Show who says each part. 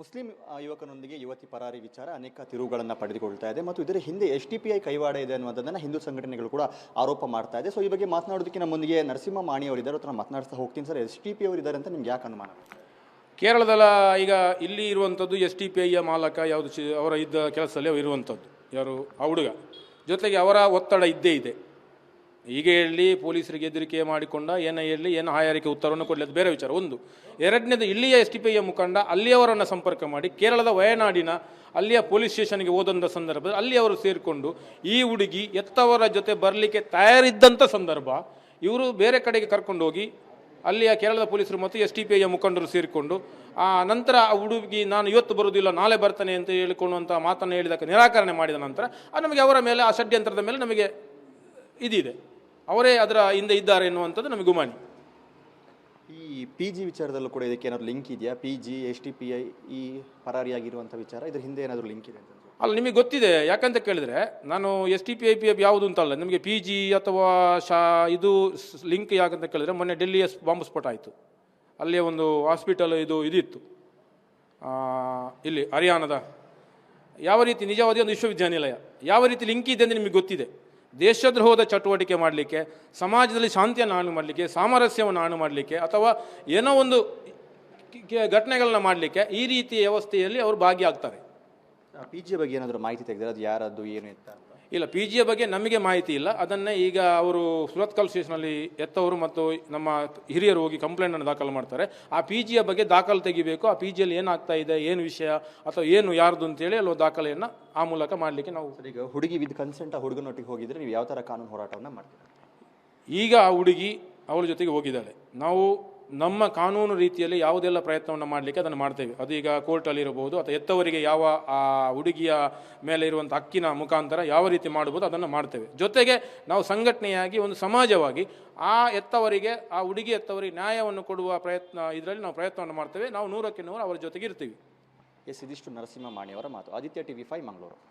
Speaker 1: Muslim ಯುವಕನೊಂದಿಗೆ ಯುವತಿ ಪರಾರಿ ವಿಚಾರ ಅನೇಕ ತಿರುವುಗಳನ್ನು ಪಡೆದುಕೊಳ್ತಾ ಇದೆ ಮತ್ತು ಇದರ ಹಿಂದೆ ಎಸ್ ಟಿ ಪಿ ಐ ಕೈವಾಡ ಇದೆ ಅನ್ನೋದನ್ನು ಹಿಂದೂ ಸಂಘಟನೆಗಳು ಕೂಡ ಆರೋಪ ಮಾಡ್ತಾ ಇದೆ. ಸೊ ಈ ಬಗ್ಗೆ ಮಾತನಾಡೋದಕ್ಕೆ ನಮ್ಮೊಂದಿಗೆ ನರಸಿಂಹ ಮಾಣಿ ಅವರಿದ್ದಾರೆ. ಅವ್ರ ಹತ್ರ ಮಾತನಾಡ್ತಾ ಹೋಗ್ತೀನಿ ಸರ್. ಎಸ್ ಟಿ ಪಿ ಅವರಿದ್ದಾರೆ ಅಂತ ನಿಮ್ಗೆ ಯಾಕೆ ಅನುಮಾನ?
Speaker 2: ಕೇರಳದಲ್ಲ ಈಗ ಇಲ್ಲಿ ಇರುವಂಥದ್ದು ಎಸ್ ಟಿ ಪಿ ಐಯ ಮಾಲಕ ಯಾವುದು ಅವರ ಇದ್ದ ಕೆಲಸದಲ್ಲಿ ಅವ್ರು ಇರುವಂಥದ್ದು. ಯಾರು? ಆ ಹುಡುಗ. ಜೊತೆಗೆ ಅವರ ಒತ್ತಡ ಇದ್ದೇ ಇದೆ. ಈಗ ಹೇಳಿ ಪೊಲೀಸರಿಗೆ ಹೆದರಿಕೆ ಮಾಡಿಕೊಂಡ, ಏನ ಹೇಳಿ, ಏನು ಹಾಯಾರಿಕೆ ಉತ್ತರವನ್ನು ಕೊಡಲಿ, ಅದು ಬೇರೆ ವಿಚಾರ. ಒಂದು, ಎರಡನೇದು ಇಲ್ಲಿಯ ಎಸ್ ಟಿ ಪಿ ಐಯ ಮುಖಂಡ ಅಲ್ಲಿಯವರನ್ನು ಸಂಪರ್ಕ ಮಾಡಿ, ಕೇರಳದ ವಯನಾಡಿನ ಅಲ್ಲಿಯ ಪೊಲೀಸ್ ಸ್ಟೇಷನ್ಗೆ ಹೋದಂಥ ಸಂದರ್ಭದಲ್ಲಿ ಅಲ್ಲಿ ಅವರು ಸೇರಿಕೊಂಡು ಈ ಹುಡುಗಿ ಎತ್ತವರ ಜೊತೆ ಬರಲಿಕ್ಕೆ ತಯಾರಿದ್ದಂಥ ಸಂದರ್ಭ, ಇವರು ಬೇರೆ ಕಡೆಗೆ ಕರ್ಕೊಂಡು ಹೋಗಿ, ಅಲ್ಲಿಯ ಕೇರಳದ ಪೊಲೀಸರು ಮತ್ತು ಎಸ್ ಟಿ ಪಿ ಐಯ ಮುಖಂಡರು ಸೇರಿಕೊಂಡು, ಆ ನಂತರ ಆ ಹುಡುಗಿ, ನಾನು ಇವತ್ತು ಬರೋದಿಲ್ಲ ನಾಳೆ ಬರ್ತಾನೆ ಅಂತ ಹೇಳಿಕೊಳ್ಳುವಂಥ ಮಾತನ್ನು ಹೇಳಿದಾಗ ನಿರಾಕರಣೆ ಮಾಡಿದ ನಂತರ ಅದು ನಮಗೆ ಅವರ ಮೇಲೆ ಆ ಷಡ್ಯಂತ್ರದ ಮೇಲೆ ನಮಗೆ ಇದಿದೆ. ಅವರೇ ಅದರ ಹಿಂದೆ ಇದ್ದಾರೆ ಎನ್ನುವಂಥದ್ದು ನಮಗೆ ಗುಮಾನಿ.
Speaker 1: ಈ ಪಿ ಜಿ ವಿಚಾರದಲ್ಲೂ ಕೂಡ ಇದಕ್ಕೆ ಏನಾದರೂ ಲಿಂಕ್ ಇದೆಯಾ? P G S T P I ಈ ಪರಾರಿಯಾಗಿರುವಂಥ ವಿಚಾರ? ಇದ್ರ ಹಿಂದೆ ಏನಾದರೂ ಲಿಂಕ್ ಇದೆ ಅಂತ
Speaker 2: ಅಲ್ಲ ನಿಮಗೆ ಗೊತ್ತಿದೆ ಯಾಕಂತ ಕೇಳಿದ್ರೆ ನಾನು S T P I P F ಯಾವುದು ಅಂತಲ್ಲ ನಿಮಗೆ ಪಿ ಜಿ ಅಥವಾ ಶಾ ಇದು ಲಿಂಕ್ ಯಾಕಂತ ಕೇಳಿದ್ರೆ ಮೊನ್ನೆ ಡೆಲ್ಲಿಯ ಬಾಂಬ್ ಸ್ಫೋಟ ಆಯಿತು. ಅಲ್ಲಿಯ ಒಂದು ಹಾಸ್ಪಿಟಲ್ ಇದು ಇದಿತ್ತು. ಇಲ್ಲಿ ಹರಿಯಾಣದ. ಯಾವ ರೀತಿ ನಿಜವಾದ ಒಂದು ವಿಶ್ವವಿದ್ಯಾನಿಲಯ. ಯಾವ ರೀತಿ ಲಿಂಕ್ ಇದೆ ಅಂತ ನಿಮಗೆ ಗೊತ್ತಿದೆ. ದೇಶದ್ರೋಹದ ಚಟುವಟಿಕೆ ಮಾಡಲಿಕ್ಕೆ, ಸಮಾಜದಲ್ಲಿ ಶಾಂತಿಯನ್ನು ಹಾಳು ಮಾಡಲಿಕ್ಕೆ, ಸಾಮರಸ್ಯವನ್ನು ಹಾಳು ಮಾಡಲಿಕ್ಕೆ, ಅಥವಾ ಏನೋ ಒಂದು ಘಟನೆಗಳನ್ನ ಮಾಡಲಿಕ್ಕೆ ಈ ರೀತಿಯ ವ್ಯವಸ್ಥೆಯಲ್ಲಿ ಅವರು ಭಾಗಿಯಾಗ್ತಾರೆ.
Speaker 1: ಪಿ ಜಿ ಬಗ್ಗೆ ಏನಾದರೂ ಮಾಹಿತಿ ತೆಗೆದ್ರೆ ಅದು ಯಾರದ್ದು, ಏನು ಅಂತ?
Speaker 2: ಇಲ್ಲ ಪಿ ಜಿಯ ಬಗ್ಗೆ ನಮಗೆ ಮಾಹಿತಿ ಇಲ್ಲ. ಅದನ್ನೇ ಈಗ ಅವರು ಸುರತ್ಕಲ್ ಸ್ಟೇಷನಲ್ಲಿ ಎತ್ತವರು ಮತ್ತು ನಮ್ಮ ಹಿರಿಯರು ಹೋಗಿ ಕಂಪ್ಲೇಂಟನ್ನು ದಾಖಲು ಮಾಡ್ತಾರೆ. ಆ ಪಿ ಜಿಯ ಬಗ್ಗೆ ದಾಖಲು ತೆಗಿಬೇಕು. ಆ ಪಿ ಜಿಯಲ್ಲಿ ಏನಾಗ್ತಾ ಇದೆ ಏನು ವಿಷಯ ಅಥವಾ ಏನು ಯಾರ್ದು ಅಂತೇಳಿ ಅಲ್ಲೋ ದಾಖಲೆಯನ್ನು ಆ ಮೂಲಕ ಮಾಡಲಿಕ್ಕೆ ನಾವು
Speaker 1: ಈಗ ಹುಡುಗಿ ವಿತ್ ಕನ್ಸೆಂಟ್ ಆ ಹುಡುಗನೊಟ್ಟಿಗೆ ಹೋಗಿದ್ರೆ ನೀವು ಯಾವ ಥರ ಕಾನೂನು ಹೋರಾಟವನ್ನು ಮಾಡ್ತೀರಾ?
Speaker 2: ಈಗ ಆ ಹುಡುಗಿ ಅವಳ ಜೊತೆಗೆ ಹೋಗಿದ್ದಾಳೆ. ನಾವು ನಮ್ಮ ಕಾನೂನು ರೀತಿಯಲ್ಲಿ ಯಾವುದೆಲ್ಲ ಪ್ರಯತ್ನವನ್ನು ಮಾಡಲಿಕ್ಕೆ ಅದನ್ನು ಮಾಡ್ತೇವೆ. ಅದು ಈಗ ಕೋರ್ಟಲ್ಲಿ ಇರಬಹುದು ಅಥವಾ ಎತ್ತವರಿಗೆ ಯಾವ, ಆ ಹುಡುಗಿಯ ಮೇಲೆ ಇರುವಂಥ ಹಕ್ಕಿನ ಮುಖಾಂತರ ಯಾವ ರೀತಿ ಮಾಡ್ಬೋದು ಅದನ್ನು ಮಾಡ್ತೇವೆ. ಜೊತೆಗೆ ನಾವು ಸಂಘಟನೆಯಾಗಿ ಒಂದು ಸಮಾಜವಾಗಿ ಆ ಎತ್ತವರಿಗೆ ಆ ಹುಡುಗಿ ಎತ್ತವರಿಗೆ ನ್ಯಾಯವನ್ನು ಕೊಡುವ ಪ್ರಯತ್ನ, ಇದರಲ್ಲಿ ನಾವು ಪ್ರಯತ್ನವನ್ನು ಮಾಡ್ತೇವೆ. ನಾವು ನೂರಕ್ಕೆ ನೂರು ಅವರ ಜೊತೆಗೆ ಇರ್ತೀವಿ.
Speaker 1: ಎಸ್ ಇದಿಷ್ಟು ನರಸಿಂಹ ಮಾಣಿಯವರ ಮಾತು. Aditya TV five, Mangaluru.